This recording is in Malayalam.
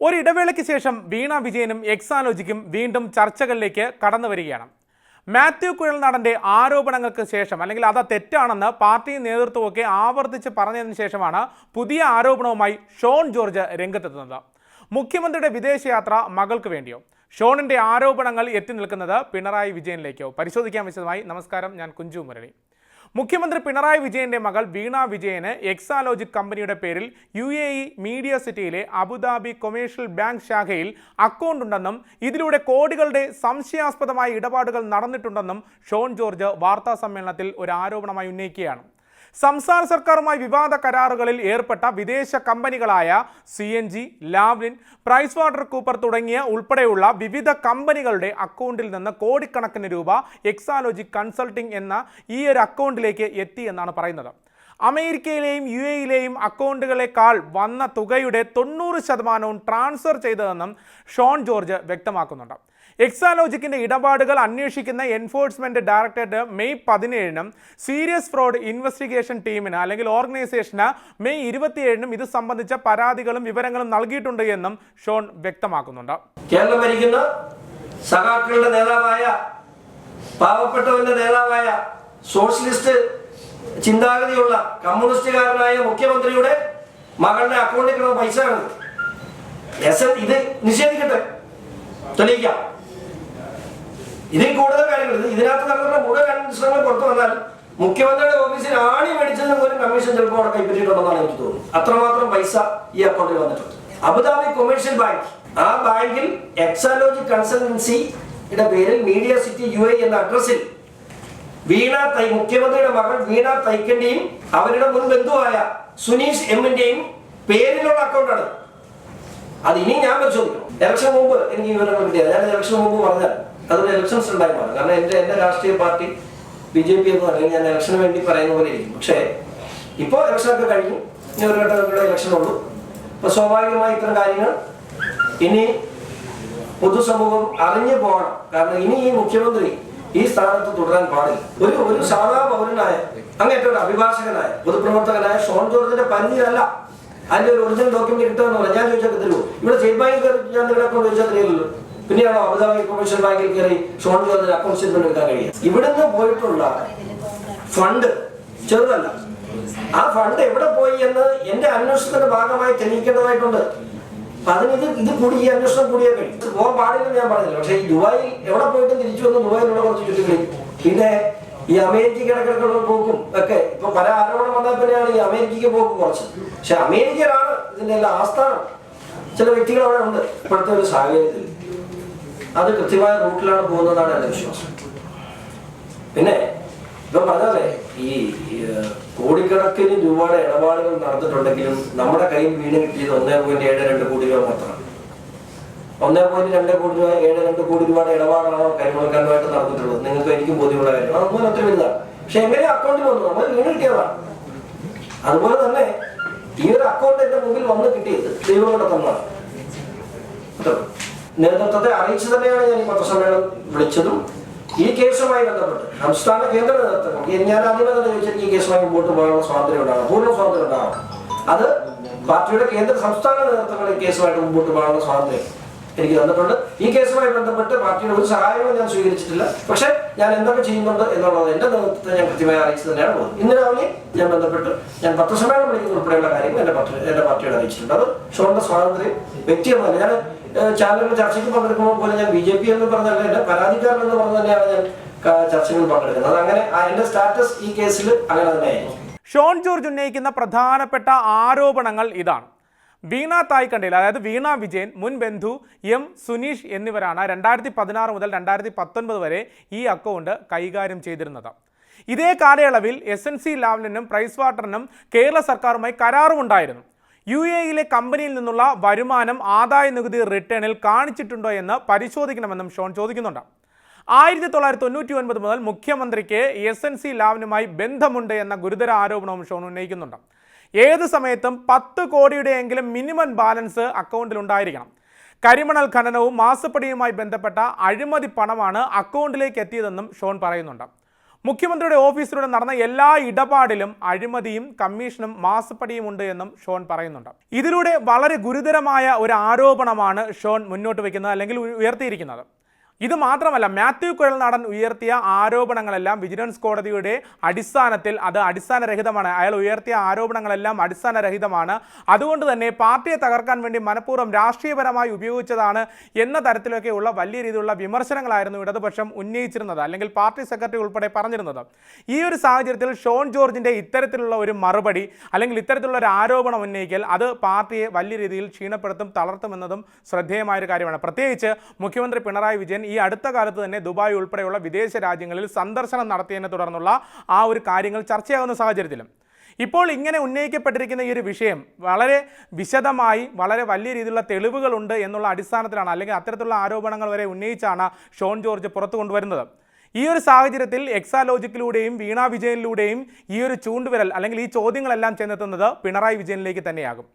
ഒരിടവേളയ്ക്ക് ശേഷം വീണ വിജയനും എക്സാലോജിക്കും വീണ്ടും ചർച്ചകളിലേക്ക് കടന്നു വരികയാണ്. മാത്യു കുഴൽനാടന്റെ ആരോപണങ്ങൾക്ക് ശേഷം അല്ലെങ്കിൽ അത് തെറ്റാണെന്ന് പാർട്ടി നേതൃത്വമൊക്കെ ആവർത്തിച്ച് പറഞ്ഞതിന് ശേഷമാണ് പുതിയ ആരോപണവുമായി ഷോൺ ജോർജ് രംഗത്തെത്തുന്നത്. മുഖ്യമന്ത്രിയുടെ വിദേശയാത്ര മകൾക്ക് വേണ്ടിയോ? ഷോണിന്റെ ആരോപണങ്ങൾ എത്തി നിൽക്കുന്നത് പിണറായി വിജയനിലേക്കോ? പരിശോധിക്കാൻ വിശദമായി. നമസ്കാരം ഞാൻ കുഞ്ചു മുരളി. മുഖ്യമന്ത്രി പിണറായി വിജയന്റെ മകൾ വീണ വിജയന് എക്സാലോജിക് കമ്പനിയുടെ പേരിൽ U A E media city Abu Dhabi commercial bank ശാഖയിൽ അക്കൗണ്ട് ഉണ്ടെന്നും ഇതിലൂടെ കോടികളുടെ സംശയാസ്പദമായ ഇടപാടുകൾ നടന്നിട്ടുണ്ടെന്നും ഷോൺ ജോർജ് വാർത്താ സമ്മേളനത്തിൽ ഒരു ആരോപണമായി ഉന്നയിക്കുകയാണ്. സംസ്ഥാന സർക്കാരുമായി വിവാദ കരാറുകളിൽ ഏർപ്പെട്ട വിദേശ കമ്പനികളായ C N G Lavalin Price Water Cooper തുടങ്ങിയ ഉൾപ്പെടെയുള്ള വിവിധ കമ്പനികളുടെ അക്കൗണ്ടിൽ നിന്ന് കോടിക്കണക്കിന് രൂപ എക്സാലോജി കൺസൾട്ടിംഗ് എന്ന ഈ ഒരു അക്കൗണ്ടിലേക്ക് എത്തി എന്നാണ് പറയുന്നത്. അമേരിക്കയിലെയും യു എയിലെയും അക്കൗണ്ടുകളെക്കാൾ വന്ന തുകയുടെ തൊണ്ണൂറ് ശതമാനവും ട്രാൻസ്ഫർ ചെയ്തതെന്നും ഷോൺ ജോർജ് വ്യക്തമാക്കുന്നുണ്ട്. എക്സാലോജിക്കിന്റെ ഇടപാടുകൾ അന്വേഷിക്കുന്ന എൻഫോഴ്സ്മെന്റ് ഡയറക്ടറേറ്റ് മെയ് പതിനേഴിനും സീരിയസ് ഫ്രോഡ് ഇൻവെസ്റ്റിഗേഷൻ ടീമിന് അല്ലെങ്കിൽ ഓർഗനൈസേഷന് മെയ് ഇരുപത്തിയേഴിനും ഇത് സംബന്ധിച്ച പരാതികളും വിവരങ്ങളും നൽകിയിട്ടുണ്ട് എന്നും ഷോൺ വ്യക്തമാക്കുന്നുണ്ട്. കേരളം ഭരിക്കുന്ന സഖാക്കളുടെ നേതാവായ പാവപ്പെട്ടവന്റെ നേതാവായ സോഷ്യലിസ്റ്റ് ചിന്താഗതിയുള്ള കമ്മ്യൂണിസ്റ്റുകാരനായ മുഖ്യമന്ത്രിയുടെ മകളുടെ അക്കൗണ്ടിൽ കിടന്ന പൈസ എസ് ഇത് നിഷേധിക്കട്ടെ. തെളിയിക്കാം. ഇതിൽ കൂടുതൽ കാര്യങ്ങൾ ഇത് ഇതിനകത്ത് നടന്ന മുഴുവൻ അന്വേഷണങ്ങൾ പുറത്തു വന്നാൽ മുഖ്യമന്ത്രിയുടെ ഓഫീസിൽ ആണി മേടിച്ചതിന് പോലും കമ്മീഷൻ ചിലപ്പോൾ അവിടെ കൈപ്പറ്റിയിട്ടുണ്ടെന്നാണ് എനിക്ക് തോന്നുന്നത്. അത്രമാത്രം പൈസ ഈ അക്കൗണ്ടിൽ വന്നിട്ടുണ്ട്. Abu Dhabi commercial bank. ആ ബാങ്കിൽ എക്സാലോജി കൺസൾട്ടൻസിയുടെ പേരിൽ മീഡിയ സിറ്റി യു എ എന്ന അഡ്രസ്സിൽ വീണ തൈ മുഖ്യമന്ത്രിയുടെ മകൾ വീണ തൈക്കന്റെയും അവരുടെ മുൻ ബന്ധുവായ സുനീഷ് എമ്മിന്റെയും പേരിലുള്ള അക്കൗണ്ടാണ്. അത് ഇനി ഞാൻ പരിശോധിക്കണം. ഇലക്ഷൻ മുമ്പ് എനിക്ക് വിവരങ്ങൾ കിട്ടിയത്. ഞാൻ ഇലക്ഷൻ മുമ്പ് പറഞ്ഞാൽ അതൊരു ഇലക്ഷൻസ് ഉണ്ടായി മാറും കാരണം എന്റെ എന്റെ രാഷ്ട്രീയ പാർട്ടി ബി ജെ പി എന്ന് പറഞ്ഞാൽ ഞാൻ ഇലക്ഷന് വേണ്ടി പറയുന്ന പോലെ ഇരിക്കും. പക്ഷേ ഇപ്പോൾ ഇലക്ഷനൊക്കെ കഴിഞ്ഞു. ഇനി ഒരു ഘട്ടം കൂടെ ഇലക്ഷനുള്ളൂ അപ്പോൾ അപ്പൊ സ്വാഭാവികമായി ഇത്തരം കാര്യങ്ങൾ ഇനി പൊതുസമൂഹം അറിഞ്ഞു പോകണം. കാരണം ഇനി ഈ മുഖ്യമന്ത്രി ഈ സ്ഥാനത്ത് തുടരാൻ പാടില്ല. ഒരു ഒരു സാധാ പൗരനായ അങ്ങേറ്റ ഒരു അഭിഭാഷകനായ പൊതുപ്രവർത്തകനായ ഷോൺ ജോർജിന്റെ പരിധിയിലല്ല അതിന്റെ ഒരു ഒറിജിനൽ ഡോക്യുമെന്റ് കിട്ടുമെന്ന് പറഞ്ഞാൽ ഞാൻ ചോദിച്ചാൽ ഇവിടെ സ്റ്റേറ്റ് ബാങ്കിൽ ഞാൻ നിങ്ങളെ കൊണ്ട് ചോദിച്ചാൽ തരില്ലല്ലോ പിന്നെയാണോ അബുദാബി കൊമേഴ്ഷ്യൽ ബാങ്കിൽ കയറി ഷോൺ ജോർജിന്റെ അക്കൗണ്ട് സ്റ്റേറ്റ്മെന്റ് എടുക്കാൻ കഴിയുക? ഇവിടുന്ന് പോയിട്ടുള്ള ഫണ്ട് ചെറുതല്ല. ആ ഫണ്ട് എവിടെ പോയി എന്ന് എന്റെ അന്വേഷണത്തിന്റെ ഭാഗമായി തെളിയിക്കേണ്ടതായിട്ടുണ്ട്. അതിന് ഇത് ഇത് കൂടി ഈ അന്വേഷണം കൂടിയേ കഴിയും. പോകാൻ പാടില്ലെന്ന് ഞാൻ പറഞ്ഞില്ല. പക്ഷേ ഈ ദുബായിൽ എവിടെ പോയിട്ടും തിരിച്ചു വന്ന് ദുബായിലുള്ള കുറച്ച് ചുറ്റിക്കളി പിന്നെ ഈ അമേരിക്കയ്ക്ക് ഇടക്കിടക്കുള്ള പോക്കും ഒക്കെ ഇപ്പൊ പല ആരോപണം വന്നാൽ തന്നെയാണ് ഈ അമേരിക്കയ്ക്ക് പോക്ക് കുറച്ച്. പക്ഷെ അമേരിക്കയിലാണ് ഇതിന്റെ എല്ലാം ആസ്ഥാനം. ചില വ്യക്തികൾ അവിടെ ഉണ്ട്. ഇപ്പോഴത്തെ ഒരു സാഹചര്യത്തിൽ. അത് കൃത്യമായ റൂട്ടിലാണ് പോകുന്നതാണ് എന്റെ വിശ്വാസം. പിന്നെ ഇപ്പൊ പറഞ്ഞാലേ ഈ കോടിക്കണക്കിന് രൂപയുടെ ഇടപാടുകൾ നടന്നിട്ടുണ്ടെങ്കിലും നമ്മുടെ കയ്യിൽ വീണ് കിട്ടിയത് ഒന്നേ പോയിന്റ് ഏഴ് രണ്ട് കോടി രൂപ മാത്രമാണ്. ഒന്നേ പോയിന്റ് രണ്ട് കോടി രൂപ ഏഴ് രണ്ട് കോടി രൂപയുടെ ഇടപാടാണോ കരിമുളക്കാനുമായിട്ട് നടന്നിട്ടുള്ളത്? നിങ്ങൾക്ക് എനിക്കും ബോധ്യമുള്ള കാര്യം അതൊന്നും അത്ര വലുതാണ്. പക്ഷെ എങ്ങനെ അക്കൗണ്ടിൽ വന്നു? നമ്മൾ വീണ് കിട്ടിയതാണ്. അതുപോലെ തന്നെ ഈ ഒരു അക്കൗണ്ട് എന്റെ മുമ്പിൽ വന്ന് കിട്ടിയത് ദൈവം കൂടെ തന്നതാണ് അത്രേ ഉള്ളൂ. നേതൃത്വത്തെ അറിയിച്ചു തന്നെയാണ് ഞാൻ ഈ പത്രസമ്മേളനം വിളിച്ചതും. ഈ കേസുമായി ബന്ധപ്പെട്ട് സംസ്ഥാന കേന്ദ്ര നേതൃത്വം ഞാൻ ആദ്യമേ തന്നെ ചോദിച്ചത് ഈ കേസുമായി മുമ്പോട്ട് പോകാനുള്ള സ്വാതന്ത്ര്യം ഉണ്ടാകണം പൂർണ സ്വാതന്ത്ര്യം ഉണ്ടാകണം അത് പാർട്ടിയുടെ കേന്ദ്ര സംസ്ഥാന നേതൃത്വങ്ങൾ ഈ കേസുമായിട്ട് മുമ്പോട്ട് പോകാനുള്ള സ്വാതന്ത്ര്യം എനിക്ക് തന്നിട്ടുണ്ട്. ഈ കേസുമായി ബന്ധപ്പെട്ട് പാർട്ടിയുടെ ഒരു സഹായവും ഞാൻ സ്വീകരിച്ചിട്ടില്ല. പക്ഷേ ഞാൻ എന്തൊക്കെ ചെയ്യുന്നുണ്ട് എന്നുള്ളത് എന്റെ നേതൃത്വത്തെ ഞാൻ കൃത്യമായി അറിയിച്ചു തന്നെയാണ് പോകുന്നത് ഇന്ന് രാവിലെ ഞാൻ ബന്ധപ്പെട്ട് ഞാൻ പത്രസമ്മേളനം വിളിക്കുന്ന ഉൾപ്പെടെയുള്ള കാര്യങ്ങൾ എന്റെ പാർട്ടി എന്റെ പാർട്ടിയോട് അറിയിച്ചിട്ടുണ്ട്. അത് ഷോണിന്റെ സ്വാതന്ത്ര്യം വ്യക്തിയെന്നല്ല. ഞാൻ ചാനലിൽ ചർച്ചയ്ക്ക് പങ്കെടുക്കുമ്പോൾ പോലെ ഞാൻ ബി ജെ പി എന്ന് പറഞ്ഞല്ല എന്റെ പരാതിക്കാരൻ എന്ന് പറഞ്ഞു തന്നെയാണ് ഞാൻ ചർച്ചകൾ പങ്കെടുക്കുന്നത് അങ്ങനെ എന്റെ സ്റ്റാറ്റസ് ഈ കേസിൽ അങ്ങനെ തന്നെയായിരുന്നു ഷോൺ ജോർജ് ഉന്നയിക്കുന്ന പ്രധാനപ്പെട്ട ആരോപണങ്ങൾ ഇതാണ്. വീണ തായ്ക്കണ്ടയിൽ അതായത് വീണ വിജയൻ മുൻ ബന്ധു എം സുനീഷ് എന്നിവരാണ് രണ്ടായിരത്തി പതിനാറ് മുതൽ രണ്ടായിരത്തി പത്തൊൻപത് വരെ ഈ അക്കൗണ്ട് കൈകാര്യം ചെയ്തിരുന്നത്. ഇതേ കാലയളവിൽ എസ് എൻ സി ലാവ്ലിനും പ്രൈസ് വാട്ടറിനും കേരള സർക്കാരുമായി കരാറുമുണ്ടായിരുന്നു. യു എയിലെ കമ്പനിയിൽ നിന്നുള്ള വരുമാനം ആദായ നികുതി റിട്ടേണിൽ കാണിച്ചിട്ടുണ്ടോ എന്ന് പരിശോധിക്കണമെന്നും ഷോൺ ചോദിക്കുന്നുണ്ട്. ആയിരത്തി തൊള്ളായിരത്തി തൊണ്ണൂറ്റി ഒൻപത് മുതൽ മുഖ്യമന്ത്രിക്ക് എസ് എൻ സി ലാവിനുമായി ബന്ധമുണ്ട് എന്ന ഗുരുതര ആരോപണവും ഷോൺ ഉന്നയിക്കുന്നുണ്ട്. ഏത് സമയത്തും പത്ത് കോടിയുടെയെങ്കിലും മിനിമം ബാലൻസ് അക്കൗണ്ടിൽ ഉണ്ടായിരിക്കണം കരിമണൽ ഖനനവും മാസപ്പടിയുമായി ബന്ധപ്പെട്ട അഴിമതി പണമാണ് അക്കൗണ്ടിലേക്ക് എത്തിയതെന്നും ഷോൺ പറയുന്നുണ്ട്. മുഖ്യമന്ത്രിയുടെ ഓഫീസിലൂടെ നടന്ന എല്ലാ ഇടപാടിലും അഴിമതിയും കമ്മീഷനും മാസപ്പടിയും ഉണ്ട് എന്നും ഷോൺ പറയുന്നുണ്ട്. ഇതിലൂടെ വളരെ ഗുരുതരമായ ഒരു ആരോപണമാണ് ഷോൺ മുന്നോട്ട് വയ്ക്കുന്നത് അല്ലെങ്കിൽ ഉയ- ഉയർത്തിയിരിക്കുന്നത്. ഇത് മാത്രമല്ല മാത്യു കുഴൽനാടൻ ഉയർത്തിയ ആരോപണങ്ങളെല്ലാം വിജിലൻസ് കോടതിയുടെ അടിസ്ഥാനത്തിൽ അത് അടിസ്ഥാനരഹിതമാണ്. അയാൾ ഉയർത്തിയ ആരോപണങ്ങളെല്ലാം അടിസ്ഥാനരഹിതമാണ്. അതുകൊണ്ട് തന്നെ പാർട്ടിയെ തകർക്കാൻ വേണ്ടി മനഃപൂർവം രാഷ്ട്രീയപരമായി ഉപയോഗിച്ചതാണ് എന്ന തരത്തിലൊക്കെയുള്ള വലിയ രീതിയിലുള്ള വിമർശനങ്ങളായിരുന്നു ഇടതുപക്ഷം ഉന്നയിച്ചിരുന്നത് അല്ലെങ്കിൽ പാർട്ടി സെക്രട്ടറി ഉൾപ്പെടെ പറഞ്ഞിരുന്നത്. ഈ ഒരു സാഹചര്യത്തിൽ ഷോൺ ജോർജിന്റെ ഇത്തരത്തിലുള്ള ഒരു മറുപടി അല്ലെങ്കിൽ ഇത്തരത്തിലുള്ള ഒരു ആരോപണം ഉന്നയിക്കൽ അത് പാർട്ടിയെ വലിയ രീതിയിൽ ക്ഷീണപ്പെടുത്തും തളർത്തുമെന്നതും ശ്രദ്ധേയമായ ഒരു കാര്യമാണ്. പ്രത്യേകിച്ച് മുഖ്യമന്ത്രി പിണറായി വിജയൻ ഈ അടുത്ത കാലത്ത് തന്നെ ദുബായ് ഉൾപ്പെടെയുള്ള വിദേശ രാജ്യങ്ങളിൽ സന്ദർശനം നടത്തിയതിനെ തുടർന്നുള്ള ആ ഒരു കാര്യങ്ങൾ ചർച്ചയാകുന്ന സാഹചര്യത്തിലും. ഇപ്പോൾ ഇങ്ങനെ ഉന്നയിക്കപ്പെട്ടിരിക്കുന്ന ഈ ഒരു വിഷയം വളരെ വിശദമായി വളരെ വലിയ രീതിയിലുള്ള തെളിവുകളുണ്ട് എന്നുള്ള അടിസ്ഥാനത്തിലാണ് അല്ലെങ്കിൽ അത്തരത്തിലുള്ള ആരോപണങ്ങൾ വരെ ഉന്നയിച്ചാണ് ഷോൺ ജോർജ് പുറത്തു കൊണ്ടുവരുന്നത്. ഈ ഒരു സാഹചര്യത്തിൽ എക്സാലോജിക്കിലൂടെയും വീണാ വിജയനിലൂടെയും ഈ ഒരു ചൂണ്ടുവിരൽ അല്ലെങ്കിൽ ഈ ചോദ്യങ്ങളെല്ലാം ചെന്നെത്തുന്നത് പിണറായി വിജയനിലേക്ക് തന്നെയാകും.